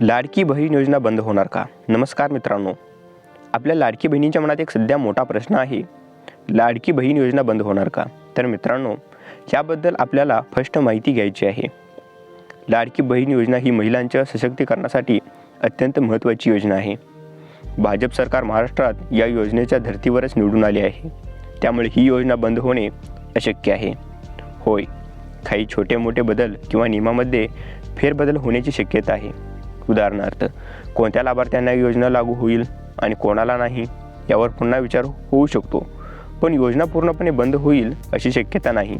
लाडकी बहीण योजना बंद होणार का? नमस्कार मित्रांनो. आपल्या लाडकी बहिणींच्या मनात एक सध्या मोठा प्रश्न आहे. लाडकी बहीण योजना बंद होणार का? तर मित्रांनो याबद्दल आपल्याला फर्स्ट माहिती घ्यायची आहे. लाडकी बहीण योजना ही महिलांच्या सशक्तीकरणासाठी अत्यंत महत्त्वाची योजना आहे. भाजप सरकार महाराष्ट्रात या योजनेच्या धर्तीवरच निवडून आले आहे. त्यामुळे ही योजना बंद होणे अशक्य आहे. होय काही छोटे मोठे बदल किंवा नियमामध्ये फेरबदल होण्याची शक्यता आहे. उदाहरणार्थ कोणत्या लाभार्थ्यांना योजना लागू होईल आणि कोणाला नाही यावर पुन्हा विचार होऊ शकतो. पण योजना पूर्णपणे बंद होईल अशी शक्यता नाही.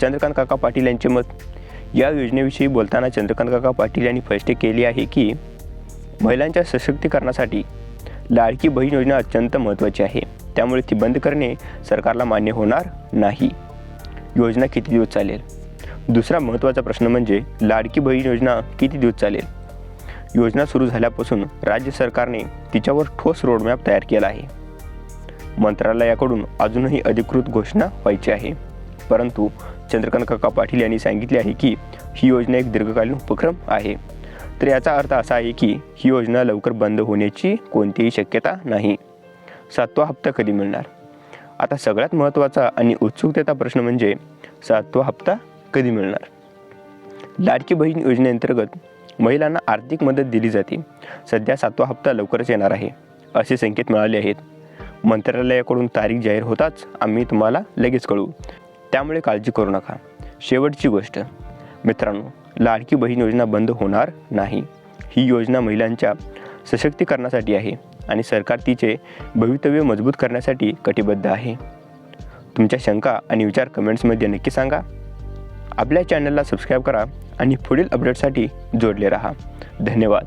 चंद्रकांत काका पाटील यांचे मत या योजनेविषयी बोलताना चंद्रकांत काका पाटील यांनी स्पष्ट केले आहे की महिलांच्या सशक्तीकरणासाठी लाडकी बहीण योजना अत्यंत महत्त्वाची आहे. त्यामुळे ती बंद करणे सरकारला मान्य होणार नाही. योजना किती दिवस चालेल? दुसरा महत्त्वाचा प्रश्न म्हणजे लाडकी बहीण योजना किती दिवस चालेल? योजना सुरू झाल्यापासून राज्य सरकारने तिच्यावर ठोस रोडमॅप तयार केला आहे. मंत्रालयाकडून अजूनही अधिकृत घोषणा व्हायची आहे. परंतु चंद्रकांत काका पाटील यांनी सांगितले आहे की ही योजना एक दीर्घकालीन उपक्रम आहे. तर याचा अर्थ असा आहे की ही योजना लवकर बंद होण्याची कोणतीही शक्यता नाही. सातवा हप्ता कधी मिळणार? आता सगळ्यात महत्त्वाचा आणि उत्सुकतेचा प्रश्न म्हणजे सातवा हप्ता कधी मिळणार? लाडकी बहीण योजनेअंतर्गत महिलांना आर्थिक मदत दिली जाते. सध्या सातवा हप्ता लवकरच येणार आहे असे संकेत मिळाले आहेत. मंत्रालयाकडून तारीख जाहीर होताच आम्ही तुम्हाला लगेच कळू त्यामुळे काळजी करू नका. शेवटची गोष्ट. मित्रांनो लाडकी बहीण योजना बंद होणार नाही. ही योजना महिलांच्या सशक्तीकरणासाठी आहे आणि सरकार तिचे भवितव्य मजबूत करण्यासाठी कटिबद्ध आहे. तुमच्या शंका आणि विचार कमेंट्समध्ये नक्की सांगा. आपल्या चॅनलला सबस्क्राईब करा. आणि पुढील अपडेटसाठी जोडले रहा. धन्यवाद.